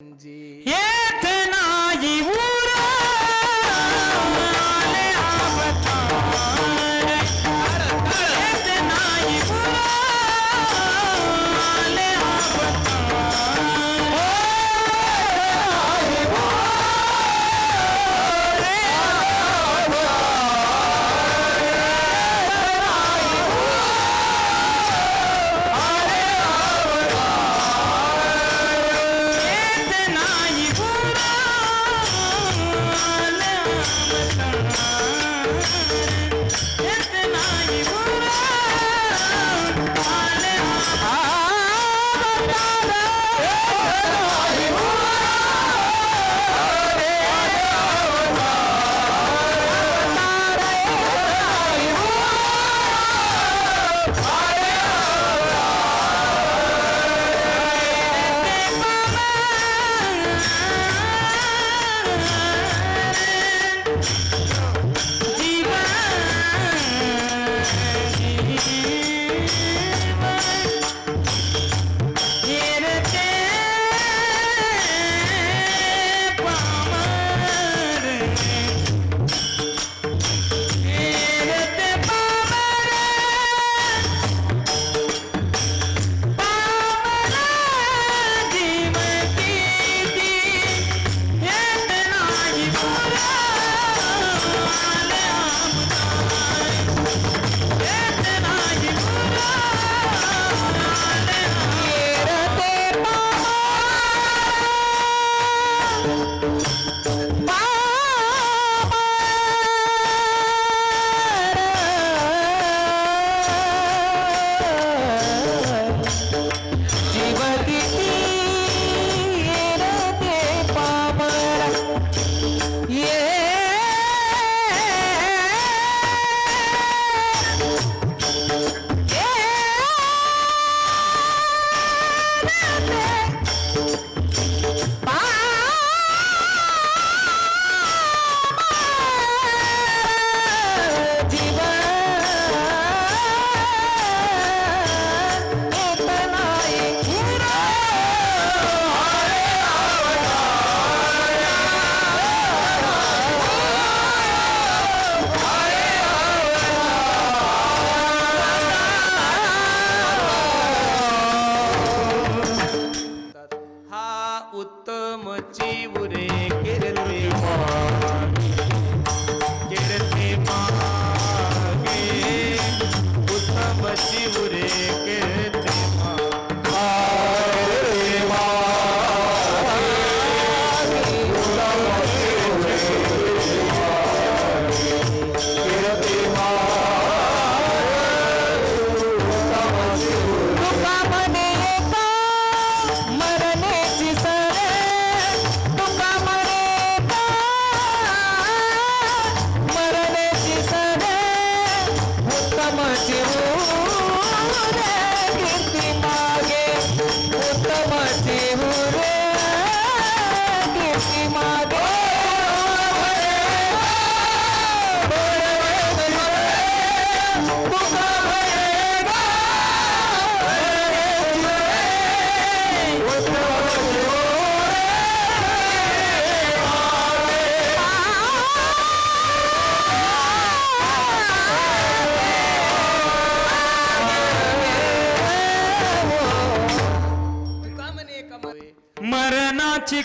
ஏத்து நாயி ஊ मरणाची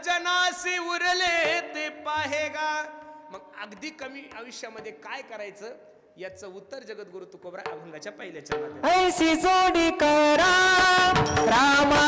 सजनासी उरले ते पाहेगा. मग अगदी कमी आयुष्यामध्ये काय करायचं? याचं उत्तर जगद्गुरु तुकोबरा अभंगाच्या पहिल्या चरणात ऐशी जोडी करा. रामा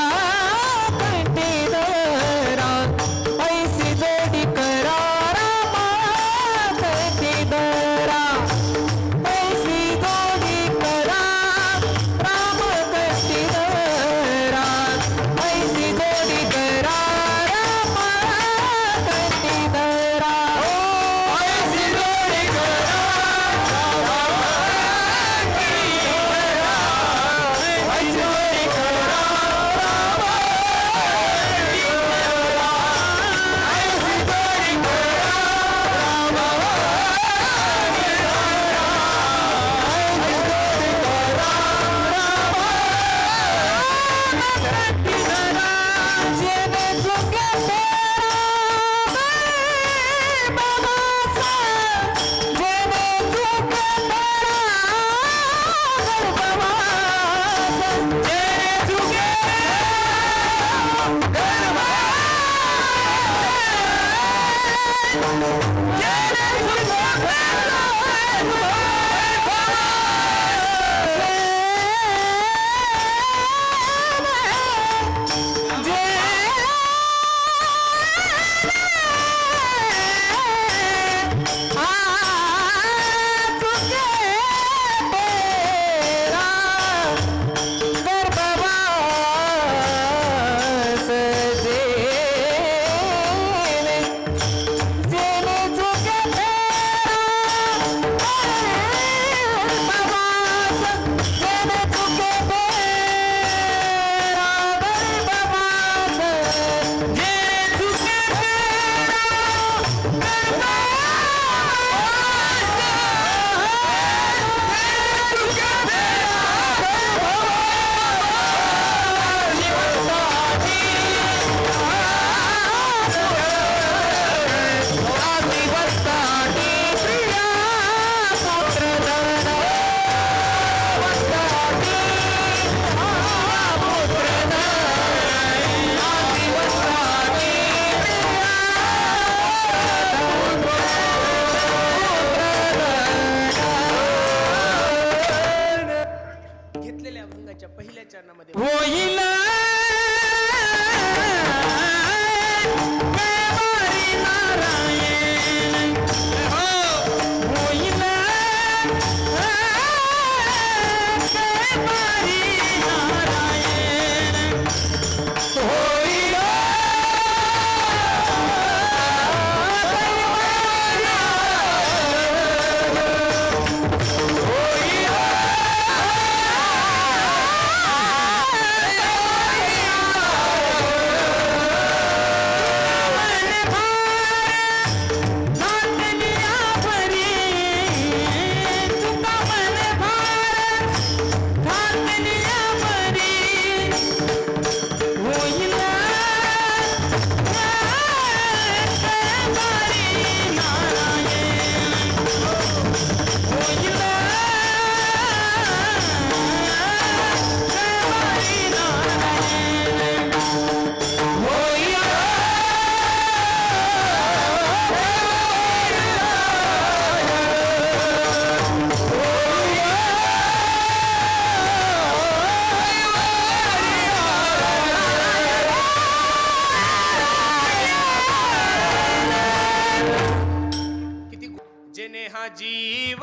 ಜೀವ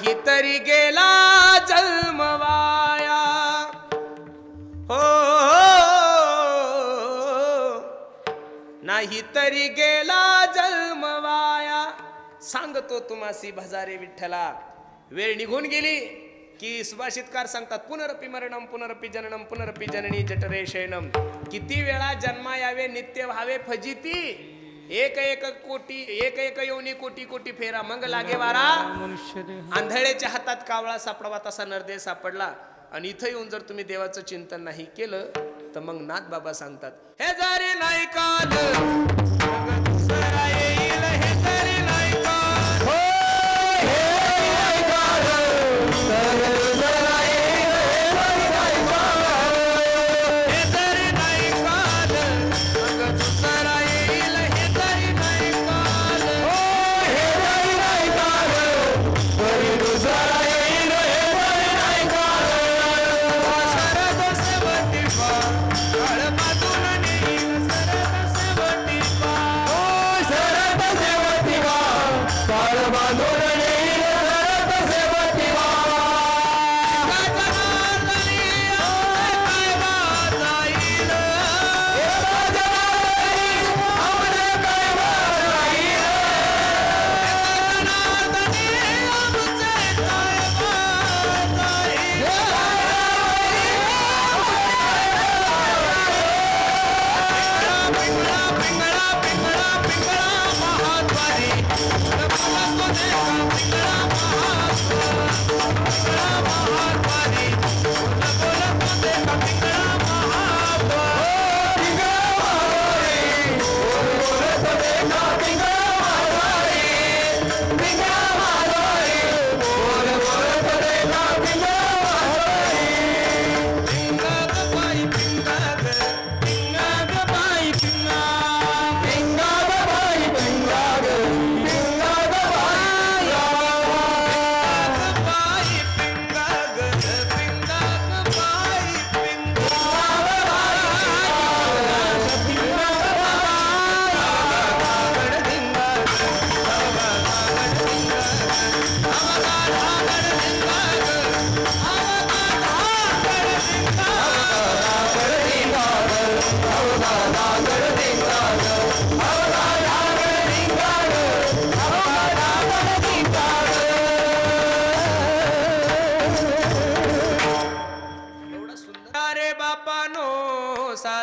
नाही तरी गेला जन्मवाया. हो, हो नाही तरी गेला जन्मवाया. सांगतो तुम्हासी भजारे विठ्ठला. वेळ निघून गेली की सुभाषितकार सांगतात पुनरपी मरणम पुनरपी जननम पुनरपी जननी जठरे शयनम किती वेळा जन्मा यावे नित्य व्हावे फजिती. एक एक कोटी एक एक योनी कोटी कोटी फेरा. मग लागे वारा. आंधळेच्या हातात कावळा सापडावा तसा नरदेह सापडला. आणि इथं येऊन जर तुम्ही देवाचं चिंतन नाही केलं तर मग नाथ बाबा सांगतात हे जरी नाही काल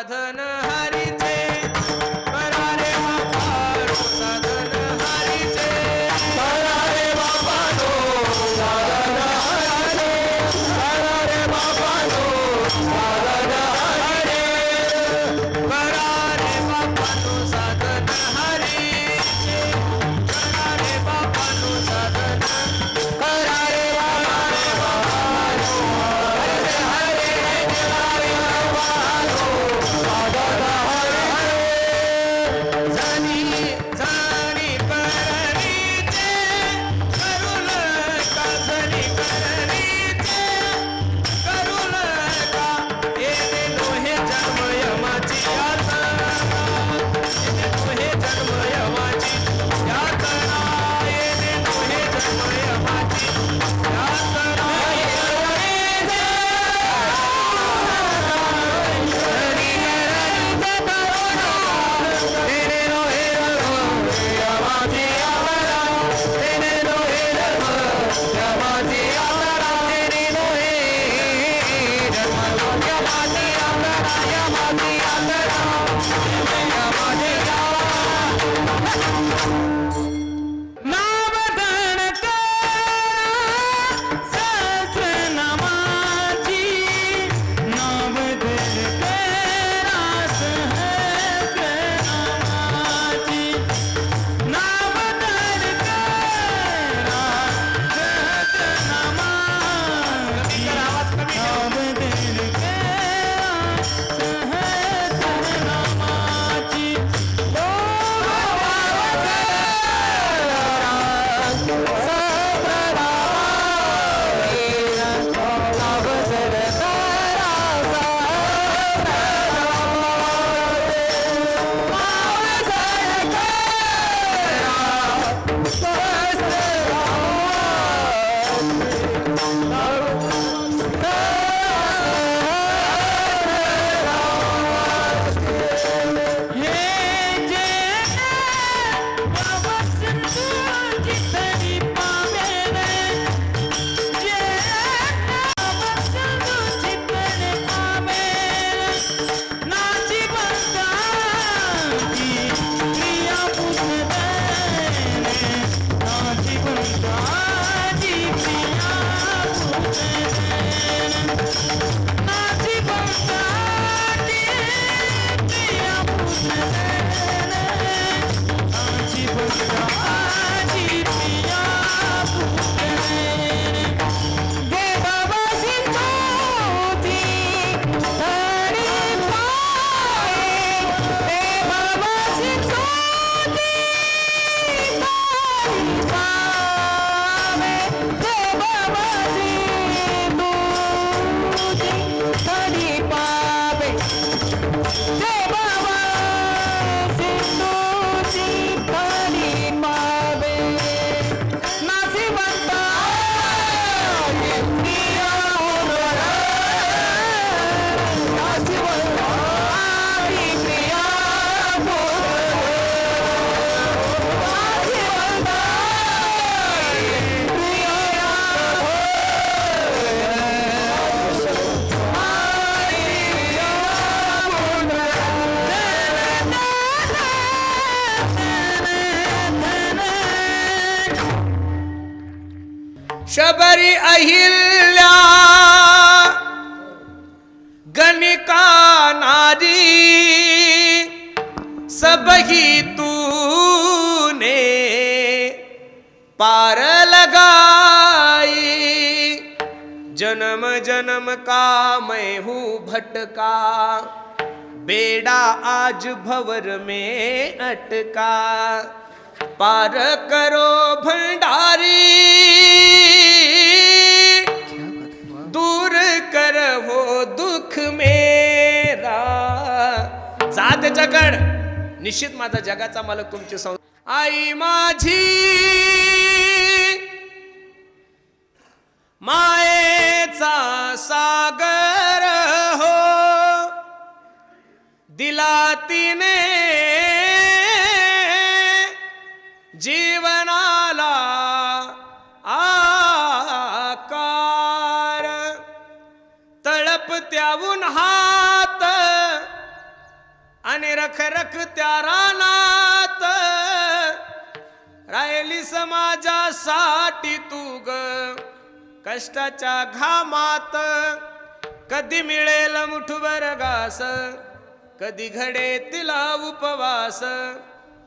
সাধন হারি शबरी अहिल्या गणिका नारी सबही तूने पार लगाई। जन्म जन्म का मैं हूँ भटका बेड़ा आज भवर में अटका। पार करो भंडारी त्याच्याकड. निश्चित माझा जगाचा मालक तुमची संस्था आई माझी. मायेचा सागर हो. दिला तिने आणि रख रख त्या रानात राहिली समाजासाठी तू ग. कष्टाच्या घामात. कधी मिळेल मुठभर घास. कधी घडे तिला उपवास.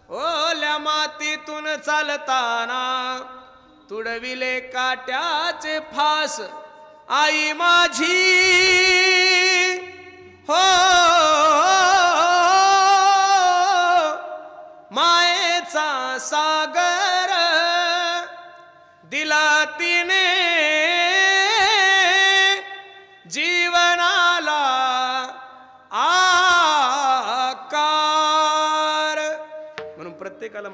ओल्या मातीतून चालताना तुडविले काट्याचे फास. आई माझी. हो. दिला तिने जीवनाला आकार. म्हणून प्रत्येकाला